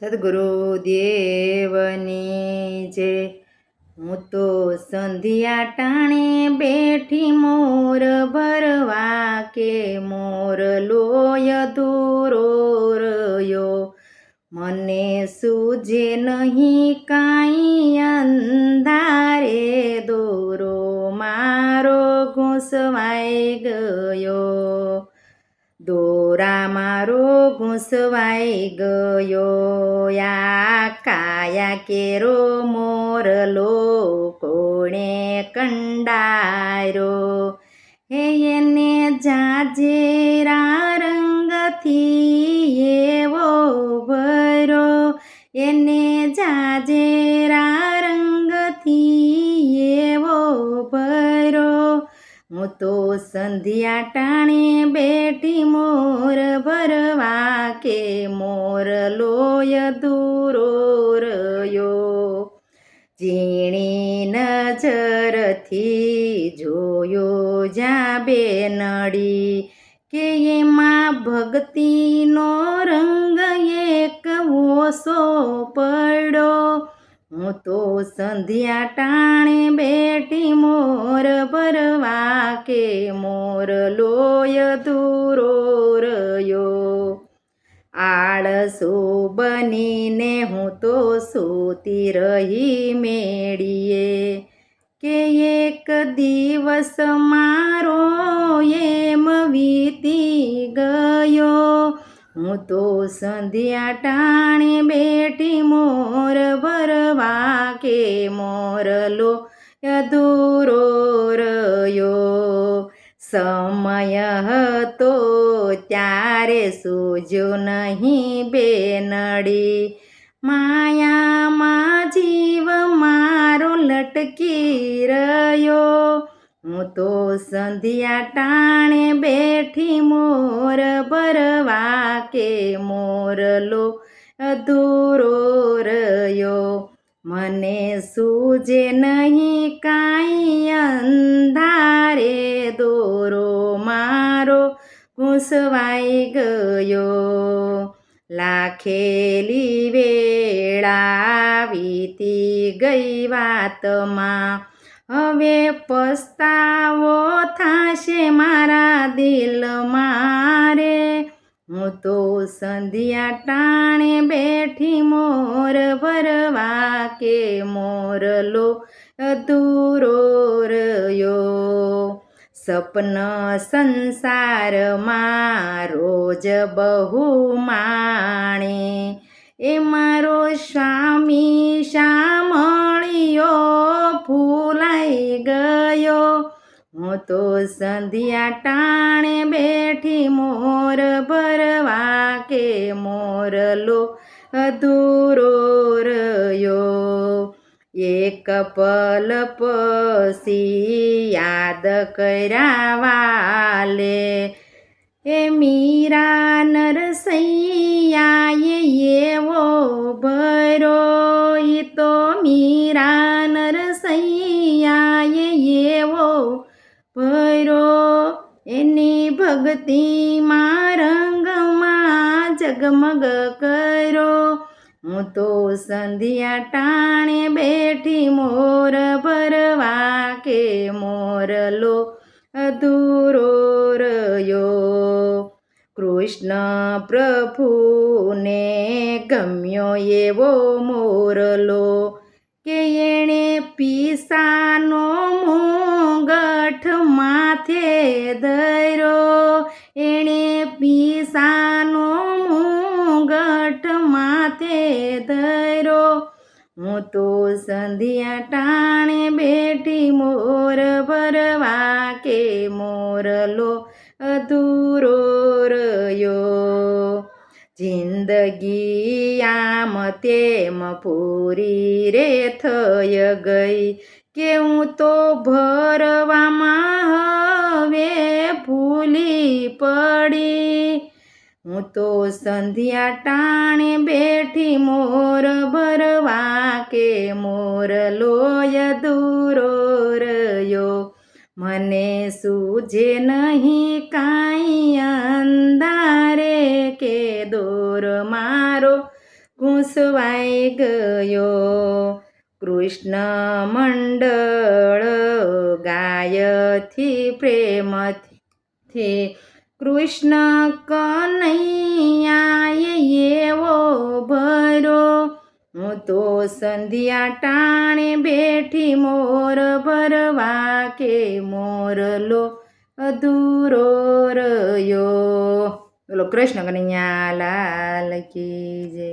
સદગુરુ દેવની જે હું તો સંધ્યા ટાણે બેઠી મોર ભરવા કે મોર લોય દૂરો રહ્યો. મને સૂજે નહીં કાંઈ અંધારે દોરો, મારો ઘૂંસવાઈ ગયો. દોરા મારો ઘૂંસવાઈ ગયો. યા કાયા કેરો મોરલો કોણે કંડારો હે એને જાજેરા રંગથી સંધ્યા ટાણે બેઠી મોર ભરવા કે મોર લોય દૂરો રહ્યો? ઝીણી નજરથી જોયો જ્યાં બે નડી કે એમાં ભક્તિનો રંગ એક ઓસો પડ્યો. હું તો સંધ્યા ટાણે બેઠી મોર ભરવા કે મોર લોય દૂરો રયો આળસો બનીને હું તો સૂતી રહી મેળીએ કે એક દિવસ મારો એમ વીતી ગયો હું તો સંધ્યા ટાણે બેઠી મોર ભરવા કે મોરલો અધૂરો રહ્યો સમય હતો ત્યારે સૂજો નહીં બેનડી. માયામાં જીવ મારો લટકી રહ્યો. હું તો સંધ્યા ટાણે બેઠી મોર ભરવા કે મોરલો અધૂરો રહ્યો. મને સૂજે નહીં કાંઈ અંધારે દોરો મારો ઘૂંસવાઈ ગયો. લાખેલી વેળા વીતી ગઈ વાતમાં. હવે પસ્તાવો થાશે મારા દિલ મારે હું તો સંધ્યા ટાણે બેઠી મોર ભરવા કે મોરલો અધૂરો રહ્યો. સપન સંસારમાં રોજ બહુ માણે. એ મારો સ્વામી શામળિયો ફૂલાઈ ગયો. હું તો સંધ્યા ટાણે બેઠી મોર ભરવા કે મોરલો અધૂરો રહ્યો. એક પલ પસી યાદ કરાવાલે. એ મીરા નરસૈયાએ એવો ભરો ઈ તો મીરા નરસૈયાએ એવો ભરો એની ભક્તિમાં રંગમાં જગમગ કરો હું તો સંધ્યા ટાણે બેઠી મોર ભરવા કે મોરલો અધૂરો રહ્યો. કૃષ્ણ પ્રભુને ગમ્યો એવો મોરલો કે એણે પીસાનો મોગઠ માથે ધર્યો. એણે પીસાનો માથે ધરો હું તો સંધ્યા ટાણે બેઠી મોર ભરવા કે મોરલો અધૂરો રહ્યો. જિંદગી આમ તેમ પૂરી રે થઈ ગઈ કે હું તો ભરવામાં હવે હું તો સંધ્યા ટાણે બેઠી મોર ભરવા કે મોર લોય દૂરો રહ્યો. મને સૂજે નહીં કાંઈ અંધારે કે દોર મારો ઘૂંસવાઈ ગયો. કૃષ્ણ મંડળ ગાયથી પ્રેમથી કૃષ્ણ કનૈયાએ એવો ભરો હું તો સંધ્યા ટાણે બેઠી મોર ભરવા કે મોરલો અધૂરો રહ્યો. બોલો, કૃષ્ણ કનૈયા, લાલ કી જય.